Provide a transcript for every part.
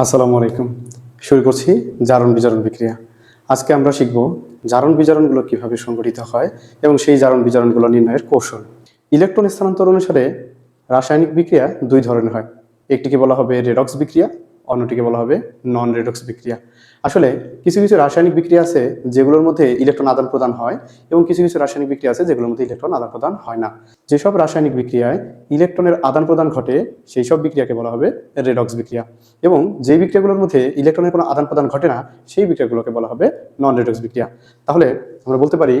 আসসালামু আলাইকুম। শুরু করছি জারণ বিজারণ বিক্রিয়া। আজকে আমরা শিখব জারণ বিজারণগুলো কীভাবে সংগঠিত হয় এবং সেই জারণ বিজারণগুলো নির্ণয়ের কৌশল। ইলেকট্রন স্থানান্তর অনুসারে রাসায়নিক বিক্রিয়া দুই ধরনের হয়। একটিকে বলা হবে রেডক্স বিক্রিয়া অন্যটিকে বলা হবে নন রেডক্স বিক্রিয়া। আসলে কিছু কিছু রাসায়নিক বিক্রিয়া আছে যেগুলোর মধ্যে ইলেকট্রন আদান প্রদান হয় এবং কিছু কিছু রাসায়নিক বিক্রিয়া আছে যেগুলোর মধ্যে ইলেকট্রন আদান প্রদান হয় না। যেসব রাসায়নিক বিক্রিয়ায় ইলেকট্রনের আদান প্রদান ঘটে, সেই সব বিক্রিয়াকে বলা হবে রেডক্স বিক্রিয়া। এবং যে বিক্রিয়াগুলোর মধ্যে ইলেকট্রনের কোনো আদান প্রদান ঘটে না, সেই বিক্রিয়াগুলোকে বলা হবে নন রেডক্স বিক্রিয়া। তাহলে আমরা বলতে পারি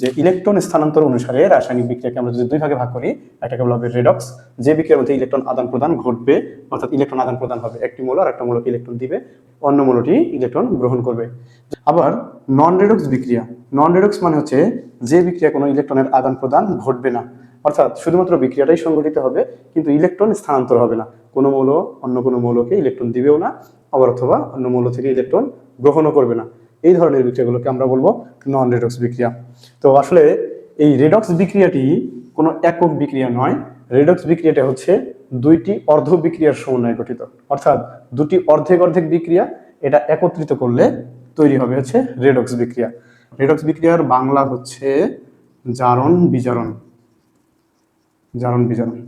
যে ইলেকট্রন স্থানান্তর অনুসারে রাসায়নিক বিক্রিয়াকে আমরা যদি দুই ভাগে ভাগ করি একটাকে বলা হবে রেডক্স যে বিক্রিয়ার মধ্যে ইলেকট্রন আদান প্রদান ঘটবে, অর্থাৎ ইলেকট্রন আদান প্রদান হবে একটি মূল আর একটা মৌলকে ইলেকট্রন দিবে, অন্য মৌলটি ইলেকট্রন গ্রহণ করবে। আবার নন রেডক্স বিক্রিয়া নন রেডক্স মানে হচ্ছে যে বিক্রিয়া কোনো ইলেকট্রনের আদান প্রদান ঘটবে না। অর্থাৎ শুধুমাত্র বিক্রিয়াটাই সংঘটিত হবে, কিন্তু ইলেকট্রন স্থানান্তর হবে না। কোনো মৌল অন্য কোনো মৌলকে ইলেকট্রন দিবেও না, আবার অথবা অন্য মৌল থেকে ইলেকট্রন গ্রহণও করবে না। এই ধরনের বিক্রিয়াগুলোকে আমরা বলব নন রেডক্স বিক্রিয়া। তো আসলে এই রেডক্স বিক্রিয়াটি কোনো একক বিক্রিয়া নয়। রেডক্স বিক্রিয়াটা হচ্ছে দুইটি অর্ধ বিক্রিয়ার সমন্বয়ে গঠিত। অর্থাৎ দুটি অর্ধেক অর্ধেক বিক্রিয়া, এটা একত্রিত করলে তৈরি হবে হচ্ছে রেডক্স বিক্রিয়া। রেডক্স বিক্রিয়ার বাংলা হচ্ছে জারণ বিজারণ। জারণ বিজারণ।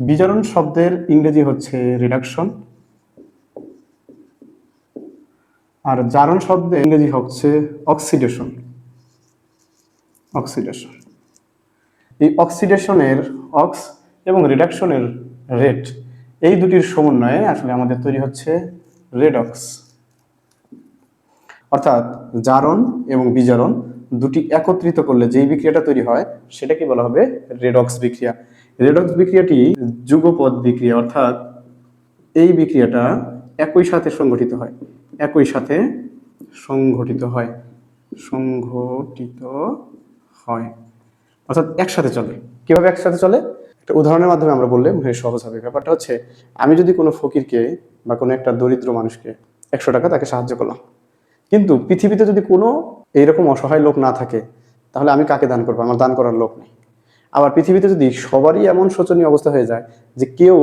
বিজারণ শব্দের ইংরেজি হচ্ছে রিডাকশন আর জারণ শব্দের ইংরেজি হচ্ছে অক্সিডেশন অক্সিডেশন এই অক্সিডেশনের অক্স এবং রিডাকশনের রেট এই দুটির সমন্বয়ে আসলে আমাদের তৈরি হচ্ছে রেডক্স অর্থাৎ জারণ এবং বিজারণ দুটি একত্রিত করলে যেই বিক্রিয়াটা তৈরি হয় সেটাকে বলা হবে রেডক্স বিক্রিয়া। রেডক্স বিক্রিয়াটি যুগপদ বিক্রিয়া, অর্থাৎ এই বিক্রিয়াটা একই সাথে সংগঠিত হয়। একই সাথে সংঘটিত হয়। সংঘটিত হয়। অর্থাৎ একসাথে চলে। কীভাবে একসাথে চলে? একটা উদাহরণের মাধ্যমে আমরা বললে সহজ হবে। ব্যাপারটা হচ্ছে, আমি যদি কোনো ফকিরকে বা কোনো একটা দরিদ্র মানুষকে একশো টাকা তাকে সাহায্য করলাম, কিন্তু পৃথিবীতে যদি কোনো এইরকম অসহায় লোক না থাকে, তাহলে আমি কাকে দান করব? আমার দান করার লোক নেই। আবার পৃথিবীতে যদি সবারই এমন শোচনীয় অবস্থা হয়ে যায় যে কেউ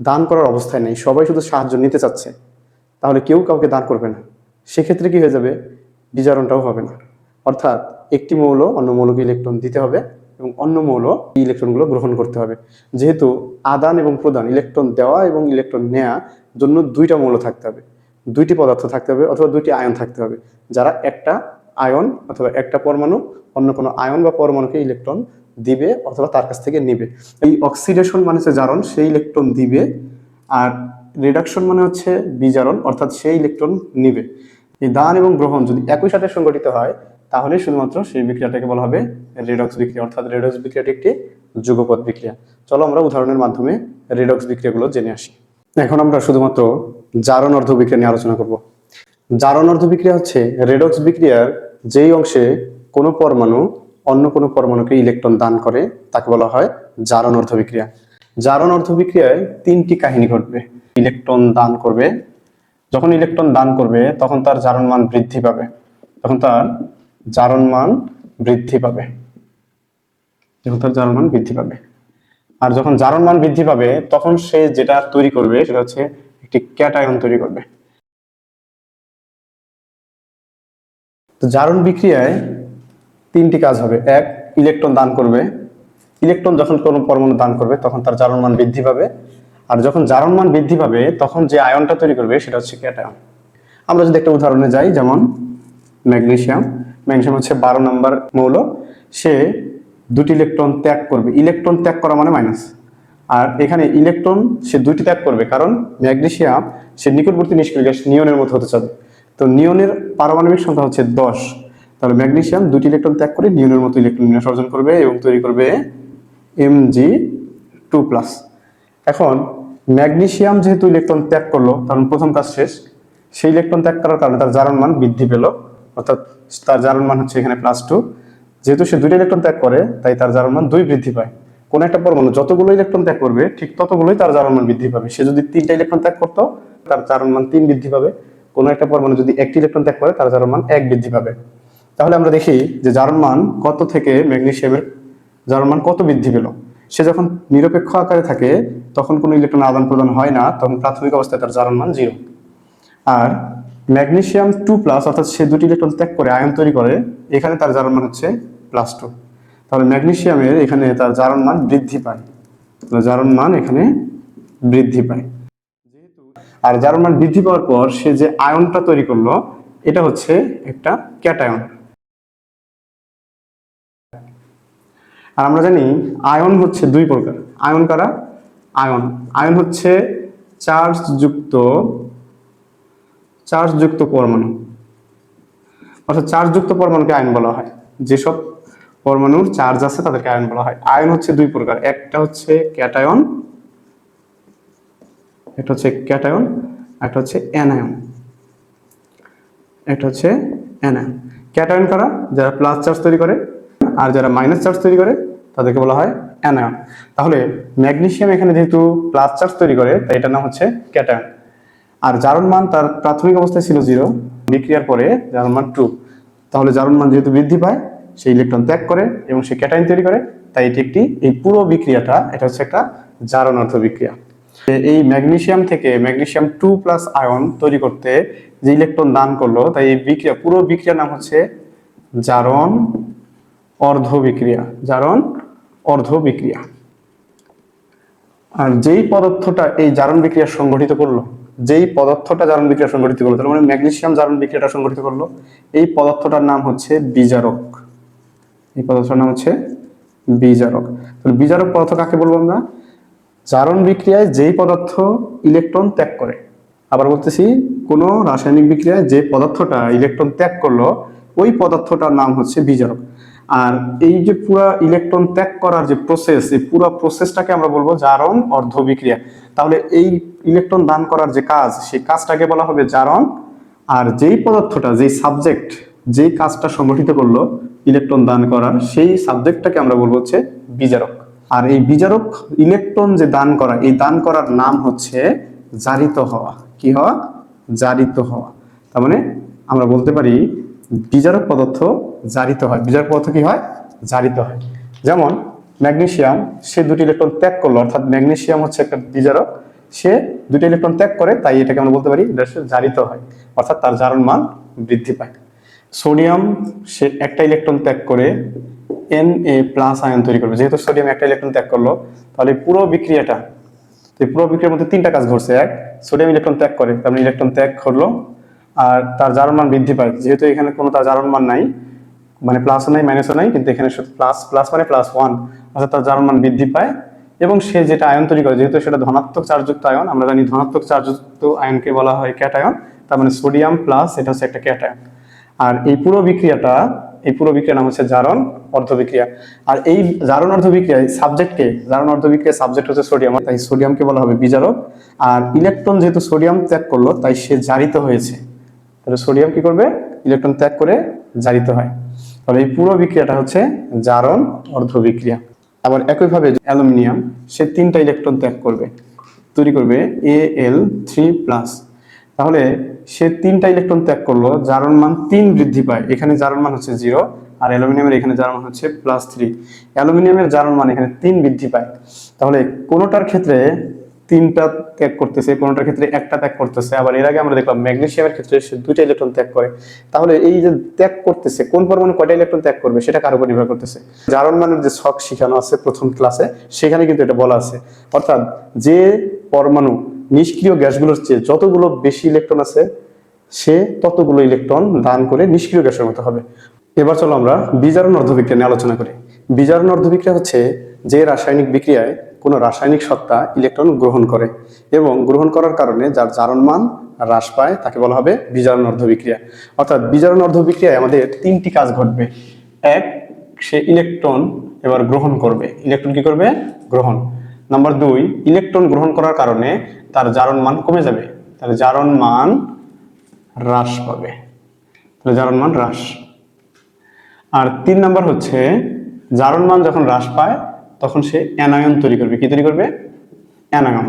দান করার অবস্থায় নেই, সবাই শুধু সাহায্য নিতে চাচ্ছে তাহলে কেউ কাউকে দান করবে না। সেক্ষেত্রে কি হয়ে যাবে? বিজারণটাও হবে না। অর্থাৎ একটি মৌল অন্য মৌলকে ইলেকট্রন দিতে হবে এবং অন্য মৌল ইলেকট্রনগুলো গ্রহণ করতে হবে। যেহেতু আদান এবং প্রদান ইলেকট্রন দেওয়া এবং ইলেকট্রন নেওয়া জন্য দুইটা মৌল থাকতে হবে। দুইটি পদার্থ থাকতে হবে অথবা দুইটি আয়ন থাকতে হবে। যারা একটা আয়ন অথবা একটা পরমাণু, অন্য কোনো আয়ন বা পরমাণুকে ইলেকট্রন দিবে অথবা তার কাছ থেকে নিবে। এই অক্সিডেশন মানে হচ্ছে জারণ, সেই ইলেকট্রন দিবে আর রিডাকশন মানে হচ্ছে বিজারণ, অর্থাৎ সেই ইলেকট্রন নিবে। এই দান এবং গ্রহণ যদি একই সাথে সংগঠিত হয়, তাহলে শুধুমাত্র সেই বিক্রিয়াটাকে বলা হবে রেডক্স বিক্রিয়া, অর্থাৎ রেডক্স বিক্রিয়াটি একটি যুগপৎ বিক্রিয়া। চলো আমরা উদাহরণের মাধ্যমে রেডক্স বিক্রিয়াগুলো জেনে আসি। এখন আমরা শুধুমাত্র জারণ অর্ধ বিক্রিয়া নিয়ে আলোচনা করব। জারণ অর্ধ বিক্রিয়া হচ্ছে রেডক্স বিক্রিয়ার যেই অংশে কোনো পরমাণু অন্য কোনো পরমাণুকে ইলেকট্রন দান করে, তাকে বলা হয় জারণ অর্ধ বিক্রিয়া। জারণ অর্ধ বিক্রিয়ায় তিনটি কাহিনী ঘটবে। ইলেকট্রন দান করবে। যখন ইলেকট্রন দান করবে, তখন তার জারণ মান বৃদ্ধি পাবে। তখন তার জারণ মান বৃদ্ধি পাবে। যখন তার জারণ মান বৃদ্ধি পাবে। আর যখন জারণ মান বৃদ্ধি পাবে, তখন সে যেটা তৈরি করবে, সেটা হচ্ছে একটি ক্যাটায়ন তৈরি করবে। তো জারণ বিক্রিয়ায় তিনটি কাজ হবে। এক, ইলেকট্রন দান করবে। ইলেকট্রন যখন কোনো পরমাণু দান করবে, তখন তার জারণ মান বৃদ্ধি পাবে। আর যখন জারণ মান বৃদ্ধি পাবে, তখন যে আয়নটা তৈরি করবে, সেটা হচ্ছে ক্যাটায়ন। আমরা যদি একটা উদাহরণে যাই, যেমন ম্যাগনেসিয়াম ম্যাগনেসিয়াম হচ্ছে বারো নম্বর মৌল। সে দুটি ইলেকট্রন ত্যাগ করবে। ইলেকট্রন ত্যাগ করা মানে মাইনাস আর এখানে ইলেকট্রন, সে দুইটি ত্যাগ করবে, কারণ ম্যাগনেশিয়াম সে নিকটবর্তী নিষ্ক্রিয় গ্যাস নিয়নের মতো হতে চাবে। তো নিয়নের পারমাণবিক সংখ্যা হচ্ছে দশ। তাহলে ম্যাগনেশিয়াম দুটি ইলেকট্রন ত্যাগ করে নিয়নের মতো ইলেকট্রন বিন্যাস অর্জন করবে এবং তৈরি করবে এম জি টু প্লাস এখন ম্যাগনেসিয়াম যেহেতু ইলেকট্রন ত্যাগ করল কারণ প্রথম কাজ শেষ, সেই ইলেকট্রন ত্যাগ করার কারণে তার জারণ মান বৃদ্ধি পেল, অর্থাৎ তার জারণ মান হচ্ছে এখানে প্লাস টু যেহেতু সে দুইটা ইলেকট্রন ত্যাগ করে, তাই তার জারণ মান দুই বৃদ্ধি পায়। কোন একটা পরমাণু যতগুলো ইলেকট্রন ত্যাগ করবে, ঠিক ততগুলোই তার জারণ মান বৃদ্ধি পাবে। সে যদি তিনটা ইলেকট্রন ত্যাগ করতো, তার জারণ মান তিন বৃদ্ধি পাবে। কোনো একটা পরমাণু যদি একটি ইলেকট্রন ত্যাগ করে, তার জারণ মান এক বৃদ্ধি পাবে। তাহলে আমরা দেখি যে জারণ মান কত থেকে ম্যাগনেসিয়ামের জারণ মান কত বৃদ্ধি পেল? সে যখন নিরপেক্ষ আকারে থাকে, তখন কোনো ইলেকট্রন আদান প্রদান হয় না, তখন প্রাথমিক অবস্থায় তার জারণ মান জিরো। আর ম্যাগনেসিয়াম টু প্লাস, অর্থাৎ সে দুটি ইলেকট্রন ত্যাগ করে, আয়ন তৈরি করে, এখানে তার জারণ মান হচ্ছে প্লাস টু। তাহলে ম্যাগনেশিয়ামের এখানে তার জারণ মান বৃদ্ধি পায়। তাহলে জারণ মান এখানে বৃদ্ধি পায়। যেহেতু আর জারণ মান বৃদ্ধি পাওয়ার পর সে যে আয়নটা তৈরি করল, এটা হচ্ছে একটা ক্যাটায়ন। আর আমরা জানি আয়ন হচ্ছে দুই প্রকার। আয়ন কারা? আয়ন। আয়ন হচ্ছে চার্জ যুক্ত চার্জ যুক্ত পরমাণু। অর্থাৎ চার্জ যুক্ত পরমাণুকে আয়ন বলা হয়। যেসব পরমাণুর চার্জ আছে তাদেরকে আয়ন বলা হয়। আয়ন হচ্ছে দুই প্রকার। একটা হচ্ছে ক্যাটায়ন, একটা হচ্ছে ক্যাটায়ন, একটা হচ্ছে অ্যানায়ন। একটা হচ্ছে অ্যানায়ন। ক্যাটায়ন কারা? যারা প্লাস চার্জ তৈরি করে। আর যারা মাইনাস চার্জ তৈরি করে, তাদেরকে বলা হয় অ্যানায়ন তাহলে ম্যাগনেশিয়াম এখানে যেহেতু প্লাস চার্জ তৈরি করে, তাই এটার নাম হচ্ছে ক্যাটায়ন আর জারণ মান তার প্রাথমিক অবস্থায় ছিল জিরো বিক্রিয়ার পরে জারণ মান টু তাহলে জারণ মান যেহেতু বৃদ্ধি পায়, সেই ইলেকট্রন ত্যাগ করে এবং সে ক্যাটাইন তৈরি করে, তাই এটি একটি, এই পুরো বিক্রিয়াটা, এটা হচ্ছে একটা জারণার্থ বিক্রিয়া। এই ম্যাগনেশিয়াম থেকে ম্যাগনেশিয়াম টু প্লাস আয়ন তৈরি করতে যে ইলেকট্রন দান করল, তাই এই বিক্রিয়া, পুরো বিক্রিয়ার নাম হচ্ছে জারণ অর্ধ বিক্রিয়া জারণ অর্ধ বিক্রিয়া আর যেই পদার্থটা এই জারণ বিক্রিয়া সংগঠিত করল, যেই পদার্থটা জারণ বিক্রিয়া সংগঠিত করল, তার মানে ম্যাগনেসিয়াম জারণ বিক্রিয়াটা সংগঠিত করল, এই পদার্থটার নাম হচ্ছে বিজারক। এই পদার্থটার নাম হচ্ছে বিজারক। তাহলে বিজারক পদার্থ কাকে বলব আমরা? জারণ বিক্রিয়ায় যেই পদার্থ ইলেকট্রন ত্যাগ করে, আবার বলতেছি কোনো রাসায়নিক বিক্রিয়ায় যে পদার্থটা ইলেকট্রন ত্যাগ করল, ওই পদার্থটার নাম হচ্ছে বিজারক। আর এই যে পুরা ইলেকট্রন ত্যাগ করার যে প্রসেস এই পুরো প্রসেসটাকে আমরা বলব জারণ অর্ধ বিক্রিয়া তাহলে এই ইলেকট্রন দান করার যে কাজ, সেই কাজটাকে বলা হবে জারণ। আর যেই পদার্থটা, যেই সাবজেক্ট যেই কাজটা সংগঠিত করল ইলেকট্রন দান করার, সেই সাবজেক্টটাকে আমরা বলব হচ্ছে বিজারক। আর এই বিজারক ইলেকট্রন যে দান করা, এই দান করার নাম হচ্ছে জারিত হওয়া। কি হওয়া? জারিত হওয়া। তার মানে আমরা বলতে পারি বিজারক পদার্থ জারিত হয়। বিজারক পদার্থ কি হয়? জারিত হয়। যেমন ম্যাগনেসিয়াম সে দুটি ইলেকট্রন ত্যাগ করল অর্থাৎ ম্যাগনেসিয়াম হচ্ছে একটা বিজারক সে দুটি ইলেকট্রন ত্যাগ করে তাই এটাকে আমরা বলতে পারি এটা জারিত হয় অর্থাৎ তার জারণ মান বৃদ্ধি পায়। সোডিয়াম সে একটা ইলেকট্রন ত্যাগ করে এন এ প্লাস আয়ন তৈরি করবে। যেহেতু সোডিয়াম একটা ইলেকট্রন ত্যাগ করল তাহলে পুরো বিক্রিয়াটা তো পুরো বিক্রিয়ার মধ্যে তিনটা কাজ ঘটছে। এক সোডিয়াম ইলেকট্রন ত্যাগ করে তার মানে ইলেকট্রন ত্যাগ করল আর তার জারণ মান বৃদ্ধি পায়। যেহেতু এখানে কোনো তার জারণ মান নাই মানে প্লাসও নাই মাইনাসও নাই, কিন্তু এখানে প্লাস প্লাস মানে প্লাস ওয়ান অর্থাৎ তার জারণ মান বৃদ্ধি পায় এবং সে যেটা আয়ন তৈরি করে, যেহেতু সেটা ধনাত্মক চার্জযুক্ত আয়ন, আমরা জানি ধনাত্মক চার্জযুক্ত আয়নকে বলা হয় ক্যাটায়ন তার মানে সোডিয়াম প্লাস এটা হচ্ছে একটা ক্যাটায়ন আর এই পুরো বিক্রিয়াটা, এই পুরো বিক্রিয়ার নাম হচ্ছে জারণ অর্ধ বিক্রিয়া আর এই জারণ অর্ধ বিক্রিয়ায় সাবজেক্টকে জারণ অর্ধ বিক্রিয়ার সাবজেক্ট হচ্ছে সোডিয়াম তাই সোডিয়ামকে বলা হবে বিজারক। আর ইলেকট্রন যেহেতু সোডিয়াম ত্যাগ করল, তাই সে জারিত হয়েছে। তাহলে সোডিয়াম কি করবে? ইলেকট্রন ত্যাগ করে জারিত হয়। তাহলে এই পুরো বিক্রিয়াটা হচ্ছে জারণ অর্ধ বিক্রিয়া আবার একইভাবে অ্যালুমিনিয়াম, সে তিনটা ইলেকট্রন ত্যাগ করবে। তৈরি করবে এ এল থ্রি প্লাস তাহলে সে তিনটা ইলেকট্রন ত্যাগ করল, জারণ মান তিন বৃদ্ধি পায়। এখানে জারণ মান হচ্ছে জিরো আর অ্যালুমিনিয়ামের এখানে জারণ মান হচ্ছে প্লাস থ্রি অ্যালুমিনিয়ামের জারণ মান এখানে তিন বৃদ্ধি পায়। তাহলে কোনোটার ক্ষেত্রে তিনটা ত্যাগ করতেছে কোনোটার ক্ষেত্রে একটা ত্যাগ করতেছে, আবার এর আগে আমরা দেখলাম ম্যাগনেসিয়ামের ক্ষেত্রে সে দুইটা ইলেকট্রন ত্যাগ করে। তাহলে এই যে ত্যাগ করতেছে, কোন পরমাণু কয়টা ইলেকট্রন ত্যাগ করবে, সেটা কার উপর নির্ভর করতেছে? জারণ মানের যে শখ শিখানো আছে, প্রথম ক্লাসে সেখানে কিন্তু এটা বলা আছে। অর্থাৎ যে পরমাণু নিষ্ক্রিয় গ্যাসগুলোর চেয়ে যতগুলো বেশি ইলেকট্রন আছে, সে ততগুলো ইলেকট্রন দান করে নিষ্ক্রিয় গ্যাসের মতো হবে। এবার চলো আমরা বিজারণ অর্ধবিক্রিয়া নিয়ে আলোচনা করি। বিজারণ অর্ধবিক্রিয়া হচ্ছে যে রাসায়নিক বিক্রিয়ায় কোনো রাসায়নিক সত্তা ইলেকট্রন গ্রহণ করে এবং গ্রহণ করার কারণে যার জারণ মান হ্রাস পায়, তাকে বলা হবে বিজারণ অর্ধবিক্রিয়া অর্থাৎ বিজারণ অর্ধবিক্রিয়ায় আমাদের তিনটি কাজ ঘটবে। এক, সে ইলেকট্রন এবার গ্রহণ করবে। ইলেকট্রন কি করবে? গ্রহণ। নাম্বার দুই, ইলেকট্রন গ্রহণ করার কারণে তার জারণ মান কমে যাবে। তাহলে জারণ মান হ্রাস পাবে। তাহলে জারণ মান হ্রাস। আর তিন নাম্বার হচ্ছে, জারণ মান যখন হ্রাস পায় তখন সে অ্যানায়ন তৈরি করবে। কি তৈরি করবে? অ্যানায়ন।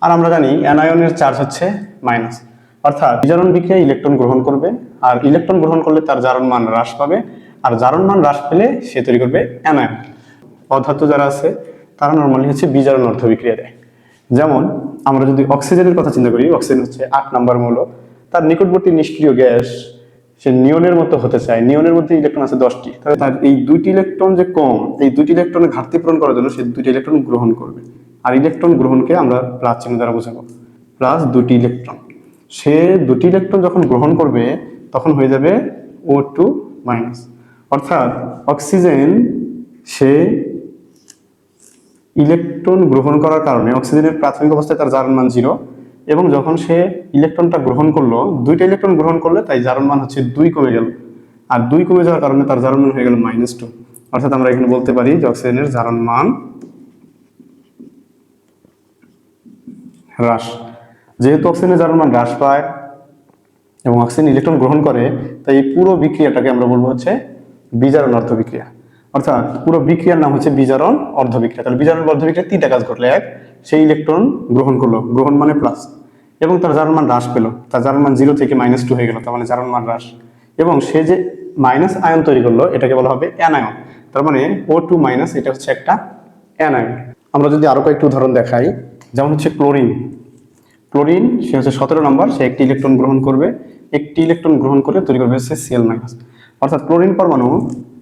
আর আমরা জানি অ্যানায়নের চার্জ হচ্ছে মাইনাস অর্থাৎ বিজারণ বিক্রিয়ায় ইলেকট্রন গ্রহণ করবে, আর ইলেকট্রন গ্রহণ করলে তার জারণ মান হ্রাস পাবে, আর জারণ মান হ্রাস পেলে সে তৈরি করবে অ্যানায়ন। অধাতু যারা আছে, তারা নর্মালি হচ্ছে বিজারণ অর্থ বিক্রিয়া দেয়। যেমন, আমরা যদি অক্সিজেনের কথা চিন্তা করি অক্সিজেন হচ্ছে আট নাম্বার মৌল। তার নিকটবর্তী নিষ্ক্রিয় গ্যাস সে নিয়নের মতো হতে চায়। নিয়নের মধ্যে ইলেকট্রন আছে দশটি। তাহলে তার এই দুইটি ইলেকট্রন যে কম, এই দুইটি ইলেকট্রনের ঘাটতি পূরণ করার জন্য সে দুইটি ইলেকট্রন গ্রহণ করবে। আর ইলেকট্রন গ্রহণকে আমরা প্লাস চিহ্ন দ্বারা বোঝাবো। প্লাস দুটি ইলেকট্রন। সে দুটি ইলেকট্রন যখন গ্রহণ করবে, তখন হয়ে যাবে ও টু মাইনাস অর্থাৎ অক্সিজেন, সে ইলেকট্রন গ্রহণ করার কারণে অক্সিজেনের প্রাথমিক অবস্থায় তার জারণ মান জিরো এবং যখন সে ইলেকট্রনটা গ্রহণ করল, দুইটা ইলেকট্রন গ্রহণ করলে তাই জারণ মান হচ্ছে দুই কমে গেল। আর দুই কমে যাওয়ার কারণে তার জারণ মান হয়ে গেল মাইনাস টু অর্থাৎ আমরা এখানে বলতে পারি যে অক্সিজেনের জারণ মান হ্রাস। যেহেতু অক্সিজেনের জারণ মান হ্রাস পায় এবং অক্সিজেন ইলেকট্রন গ্রহণ করে, তাই এই পুরো বিক্রিয়াটাকে আমরা বলব হচ্ছে বিজারণ অর্ধ বিক্রিয়া অর্থাৎ পুরো বিক্রিয়ার নাম হচ্ছে বিজারণ অর্ধ বিক্রিয়া তাহলে বিজারণ অর্ধ বিক্রিয়া তিনটা কাজ ঘটলো, এক, সেই ইলেকট্রন গ্রহণ করল, গ্রহণ মানে প্লাস এবং তার জারণ মান হ্রাস পেল। তার জারণ মান জিরো থেকে মাইনাস টু হয়ে গেল, তার মানে জারণ মান হ্রাস। এবং সে যে মাইনাস আয়ন তৈরি করল, এটাকে বলা হবে অ্যানায়ন তার মানে ও টু মাইনাস এটা হচ্ছে একটা অ্যানায়ন আমরা যদি আরও কয়েকটি উদাহরণ দেখাই, যেমন হচ্ছে ক্লোরিন ক্লোরিন সে হচ্ছে সতেরো নম্বর, সে একটি ইলেকট্রন গ্রহণ করবে। একটি ইলেকট্রন গ্রহণ করে তৈরি করবে হচ্ছে সিএল মাইনাস অর্থাৎ ক্লোরিন পরমাণু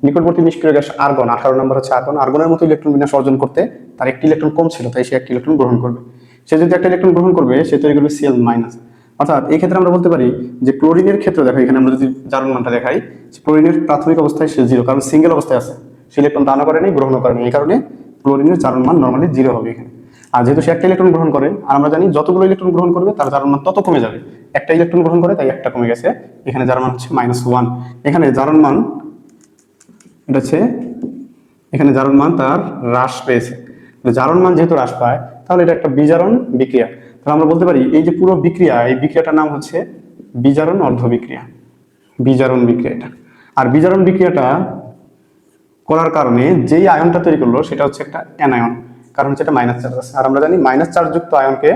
নিকটবর্তী নিষ্ক্রিয় গ্যাস আর্গন, আঠারো নম্বর হচ্ছে আর্গন। আর্গনের মতো ইলেকট্রন বিন্যাস অর্জন করতে তার একটি ইলেকট্রন কম ছিল, তাই সে একটি ইলেকট্রন গ্রহণ করবে। সে যদি একটা ইলেকট্রন গ্রহণ করবে, সে তৈরি করবে সিএল মাইনাস অর্থাৎ এই ক্ষেত্রে আমরা বলতে পারি যে ক্লোরিনের ক্ষেত্রে, দেখো এখানে আমরা যদি জারণ মানটা দেখাই ক্লোরিনের প্রাথমিক অবস্থায় সে জিরো কারণ সিঙ্গেল অবস্থায় আছে। সে ইলেকট্রন দানা করেনি গ্রহণ করেনি এই কারণে ক্লোরিনের জারণ মান নর্মালি জিরো হবে এখানে। আর যেহেতু সে একটা ইলেকট্রন গ্রহণ করে, আর আমরা জানি যতগুলো ইলেকট্রন গ্রহণ করবে তার জারণ মান তত কমে যাবে। একটা ইলেকট্রন গ্রহণ করে, তাই একটা কমে গেছে। এখানে জারণ মান হচ্ছে মাইনাস ওয়ান এখানে জারণ মান, এটা হচ্ছে, এখানে জারণ মান তার হ্রাস পেয়েছে। জারণ মান যেহেতু হ্রাস পায়, তাহলে এটা একটা বিজারণ বিক্রিয়া। তাহলে আমরা বলতে পারি, এই যে পুরো বিক্রিয়া, এই বিক্রিয়াটার নাম হচ্ছে বিজারণ অর্ধ বিক্রিয়া বিজারণ বিক্রিয়া এটা আর বিজারণ বিক্রিয়াটা করার কারণে যেই আয়নটা তৈরি করল, সেটা হচ্ছে একটা অ্যানায়ন কারণ হচ্ছে এটা মাইনাস চার্জ আছে। আর আমরা জানি মাইনাস চার্জ যুক্ত আয়নকে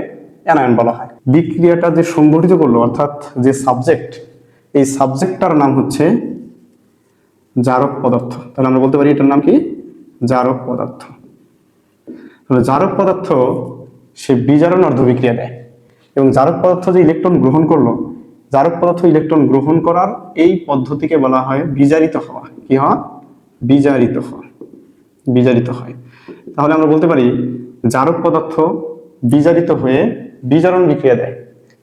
অ্যানায়ন বলা হয়। বিক্রিয়াটা যে সংগঠিত করল অর্থাৎ যে সাবজেক্ট এই সাবজেক্টটার নাম হচ্ছে জারক পদার্থ। তাহলে আমরা বলতে পারি এটার নাম কি? জারক পদার্থ। তাহলে জারক পদার্থ, সে বিজারণ অর্ধ বিক্রিয়া দেয়। এবং জারক পদার্থ যে ইলেকট্রন গ্রহণ করল, জারক পদার্থ ইলেকট্রন গ্রহণ করার এই পদ্ধতিকে বলা হয় বিজারিত হওয়া। কি হওয়া? বিজারিত হওয়া। বিজারিত হয়। তাহলে আমরা বলতে পারি, জারক পদার্থ বিজারিত হয়ে বিজারণ বিক্রিয়া দেয়।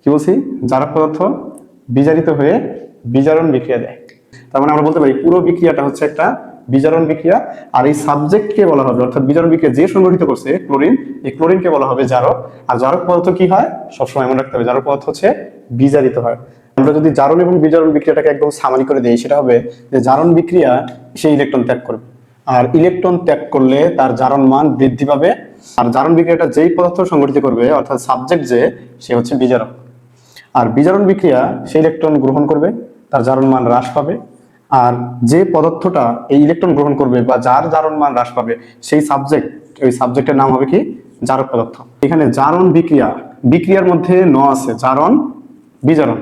কি বলছি? জারক পদার্থ বিজারিত হয়ে বিজারণ বিক্রিয়া দেয়। তার মানে আমরা বলতে পারি, পুরো বিক্রিয়াটা হচ্ছে একটা বিজারণ বিক্রিয়া। আর এই সাবজেক্টকে বলা হবে, অর্থাৎ বিজারণ বিক্রিয়া যে সংগঠিত করছে, ক্লোরিন, এই ক্লোরিনকে বলা হবে জারক। আর জারক পদার্থ কি হয়? সবসময় মনে রাখতে হবে, জারক পদার্থ হচ্ছে বিজারিত হয়। আমরা যদি জারণ এবং বিজারণ বিক্রিয়াটাকে একদম সামারি করে দিই, সেটা হবে যে জারণ বিক্রিয়া সেই ইলেকট্রন ত্যাগ করবে। আর ইলেকট্রন ত্যাগ করলে তার জারণ মান বৃদ্ধি পাবে। আর জারণ বিক্রিয়াটা যেই পদার্থ সংগঠিত করবে, অর্থাৎ সাবজেক্ট যে, সে হচ্ছে বিজারক আর বিজারণ বিক্রিয়া, সেই ইলেকট্রন গ্রহণ করবে, তার জারণ মান হ্রাস পাবে। আর যে পদার্থটা এই ইলেকট্রন গ্রহণ করবে বা যার জারণ মান হ্রাস পাবে, সেই সাবজেক্ট ওই সাবজেক্টের নাম হবে কি? জারক পদার্থ। এখানে জারণ বিক্রিয়া, বিক্রিয়ার মধ্যে ন আছে, জারণ, বিজারণ।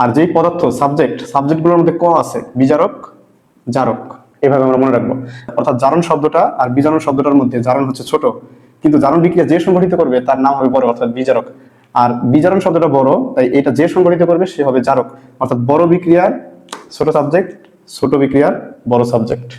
আর যেই পদার্থ সাবজেক্ট সাবজেক্টগুলোর মধ্যে ক আছে, বিজারক, জারক। এভাবে আমরা মনে রাখব। অর্থাৎ জারণ শব্দটা আর বিজারণ শব্দটার মধ্যে জারণ হচ্ছে ছোট। কিন্তু জারণ বিক্রিয়া যে সংগঠিত করবে তার নাম হবে বড়, অর্থাৎ বিজারক। আর বিজারণ শব্দটা বড়, তাই এটা যে সংগঠিত করবে সে হবে জারক। অর্থাৎ বড় বিক্রিয়ার ছোট সাবজেক্ট ছোট বিক্রিয়ার বড় সাবজেক্ট